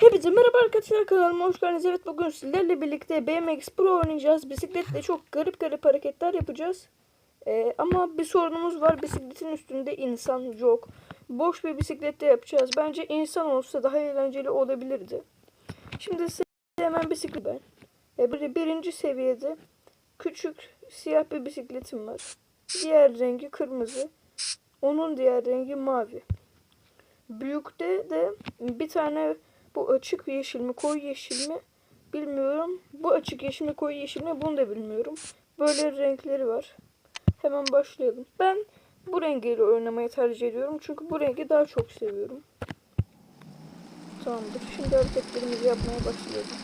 Hepinize merhaba arkadaşlar kanalıma hoş geldiniz. Evet bugün sizlerle birlikte BMX Pro oynayacağız. Bisikletle çok garip garip hareketler yapacağız. Ee, ama bir sorunumuz var. Bisikletin üstünde insan yok. Boş bir bisiklette yapacağız. Bence insan olsa daha eğlenceli olabilirdi. Şimdi size hemen bisiklet ben. Ee, bir, birinci seviyede küçük siyah bir bisikletim var. Diğer rengi kırmızı. Onun diğer rengi mavi. Büyükte de bir tane bu açık yeşil mi koyu yeşil mi bilmiyorum. Bu açık yeşil mi koyu yeşil mi bunu da bilmiyorum. Böyle renkleri var. Hemen başlayalım. Ben bu rengiyle oynamayı tercih ediyorum. Çünkü bu rengi daha çok seviyorum. Tamamdır. Şimdi hareketlerimizi yapmaya başlayalım.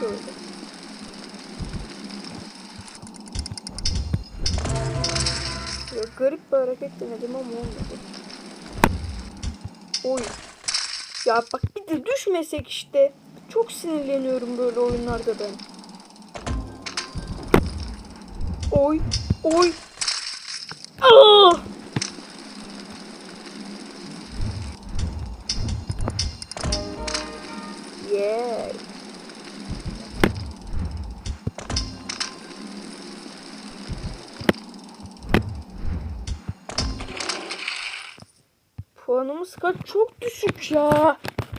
Şöyle. Ya garip bir hareket denedim ama olmadı. Oy. Ya bak bir de düşmesek işte. Çok sinirleniyorum böyle oyunlarda ben. Oy. Oy. Puanımız kaç? Çok düşük ya.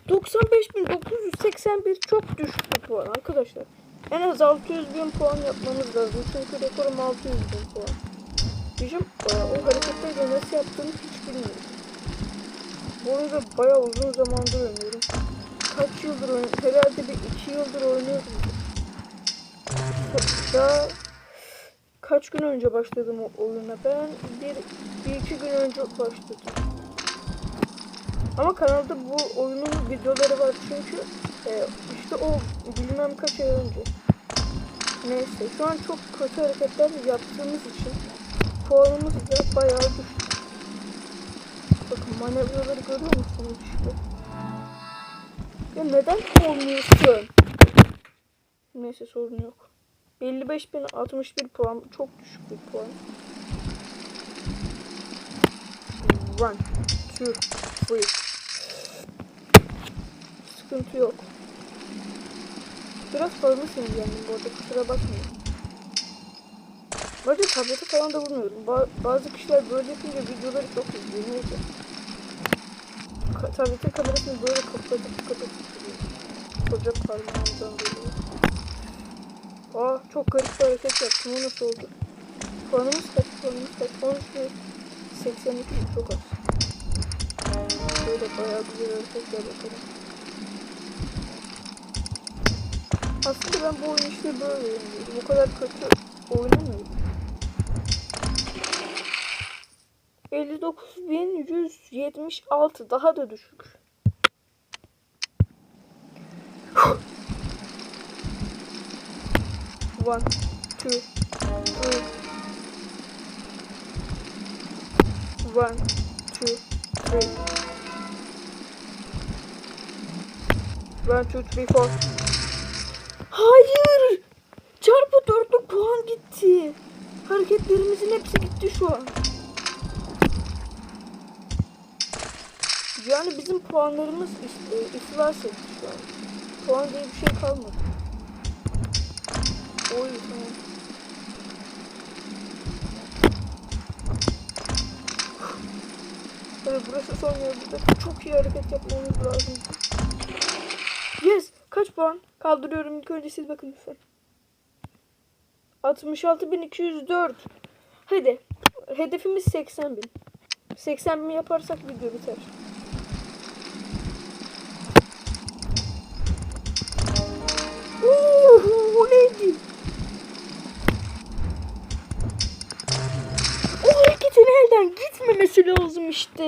95.981 çok düşük bir puan arkadaşlar. En az 600 bin puan yapmamız lazım. Çünkü rekorum 600 bin puan. E, o hareketleri nasıl yaptığımı hiç bilmiyorum. Bu oyunu bayağı uzun zamandır oynuyorum. Kaç yıldır oynuyorum? Herhalde bir 2 yıldır oynuyorum. Daha kaç gün önce başladım o oyuna? Ben bir, bir iki gün önce başladım. Ama kanalda bu oyunun videoları var çünkü e, işte o bilmem kaç ay önce. Neyse şu an çok kötü hareketler yaptığımız için puanımız da bayağı düştü. Bakın manevraları görüyor musunuz işte. Ya neden olmuyorsun? Neyse sorun yok. 55.061 puan çok düşük bir puan. One, two, three. Sıkıntı yok. Biraz fazla sinirlendim bu arada kusura bakmayın. Bu arada tablete falan da vurmuyorum. Ba- bazı kişiler böyle yapınca videoları çok izliyor. Neyse. Ka- tabletin kamerasını böyle kapatıp kapatıp duruyor. Koca parmağımdan böyle. Aa çok garip bir hareket yaptım. O nasıl oldu? Puanımız kaç? Puanımız kaç? 13 ve 82 çok az. Böyle bayağı güzel hareketler yaparım. Aslında ben bu oyunu işte böyle oynuyorum. Bu kadar kötü oynamıyorum. 59.176 daha da düşük. One, two, three. One, two, three. One, two, three, four. Hayır! Çarpı dörtlük puan gitti. Hareketlerimizin hepsi gitti şu an. Yani bizim puanlarımız e, iflas etti şu an. Puan diye bir şey kalmadı. Oy. Evet burası son yer. Burada çok iyi hareket yapmamız lazım. Kaç puan? Kaldırıyorum ilk önce siz bakın lütfen. 66.204. Hadi. Hedefimiz 80.000. 80.000 yaparsak video biter. Uuu neydi? O hareketin elden gitmemesi lazım işte.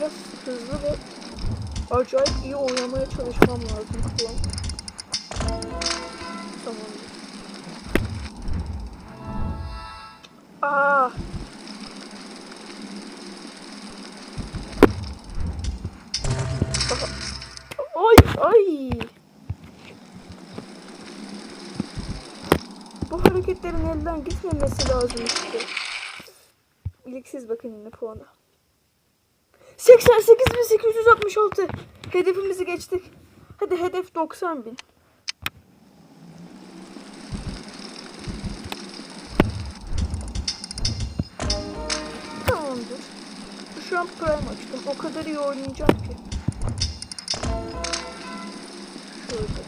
Biraz hızlı ve acayip iyi oynamaya çalışmam lazım kulağım. Tamam. Aa. Ay ay. bu hareketlerin elden gitmemesi lazım işte. İliksiz bakın yine puana. 88.866. Hedefimizi geçtik. Hadi hedef 90.000. Tamamdır. Şu an prime açtım. O kadar iyi oynayacağım ki. Şöyle.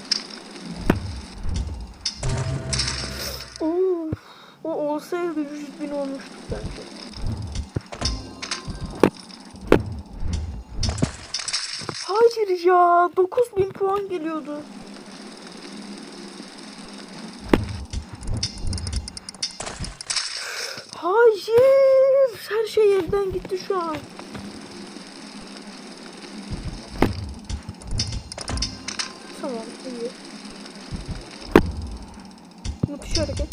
Oo, o olsaydı 100 bin olmuştuk bence. Hayır ya 9000 puan geliyordu. Hayır her şey elden gitti şu an. Tamam iyi. Müthiş hareket.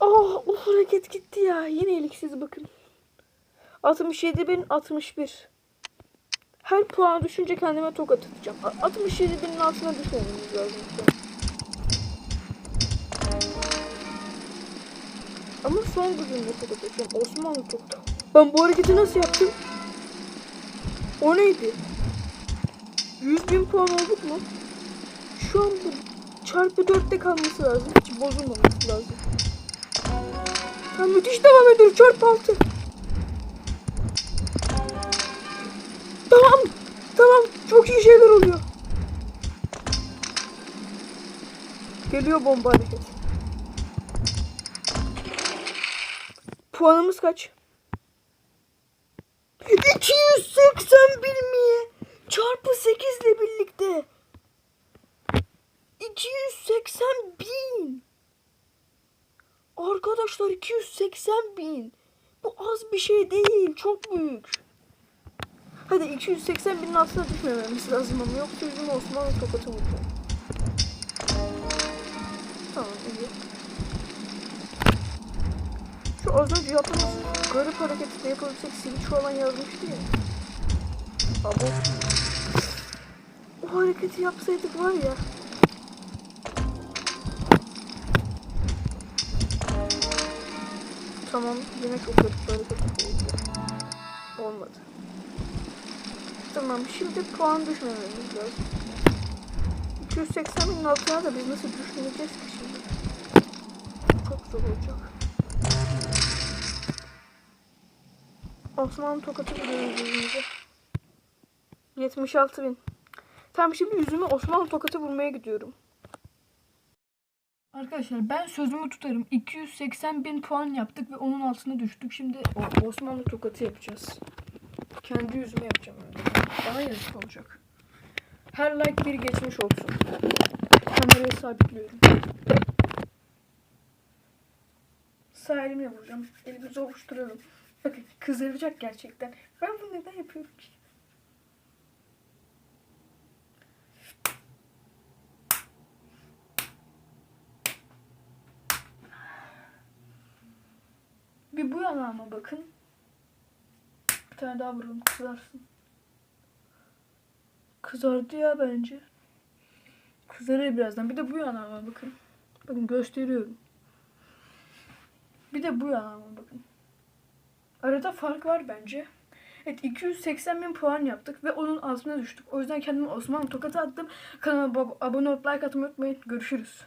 Oh o hareket gitti ya. Yine eliksiz bakın. 67 bin 61. Her puan düşünce kendime tokat atacağım. A- 67 binin altına düşmememiz lazım. Ama son gücümle tokat atacağım. Osmanlı tokat. Ben bu hareketi nasıl yaptım? O neydi? 100 bin puan olduk mu? Şu an bu çarpı 4'te kalması lazım. Hiç bozulmaması lazım. Ha, müthiş devam ediyor. Çarpı 6. Çok iyi şeyler oluyor. Geliyor bomba hareket. Puanımız kaç? 280 bin mi? Çarpı 8 ile birlikte. 280 bin. Arkadaşlar 280 bin. Bu az bir şey değil. Çok büyük. Hadi 280 binin altına düşmememiz lazım ama yoksa yüzüme Osmanlı tokatı vuracağım. Tamam iyi. Şu az önce yaptığımız garip hareketi de yapabilsek Switch falan yazmıştı ya. Abo. O hareketi yapsaydık var ya. Tamam yine çok garip bir hareket oldu. Olmadı. Tamam şimdi puan düşmememiz lazım. 280 binin altına da biz nasıl düşmeyeceğiz ki şimdi? Çok zor olacak. Osmanlı tokatı vuruyoruz yüzümüze. 76 bin. Tamam şimdi yüzüme Osmanlı tokatı vurmaya gidiyorum. Arkadaşlar ben sözümü tutarım. 280 bin puan yaptık ve onun altına düştük. Şimdi Osmanlı tokatı yapacağız. Kendi yüzüme yapacağım. Daha yazık olacak. Her like bir geçmiş olsun. Kamerayı sabitliyorum. Sağ elimle vuracağım. Elimizi ovuşturalım. Bakın kızaracak gerçekten. Ben bunu neden yapıyorum ki? Bir bu yanağıma bakın. Bir tane daha vuralım kızarsın. Kızardı ya bence. Kızarır birazdan. Bir de bu yanağıma bakın. Bakın gösteriyorum. Bir de bu yanağıma bakın. Arada fark var bence. Evet 280 bin puan yaptık ve onun altına düştük. O yüzden kendime Osmanlı tokatı attım. Kanalıma ab- abone olup like atmayı unutmayın. Görüşürüz.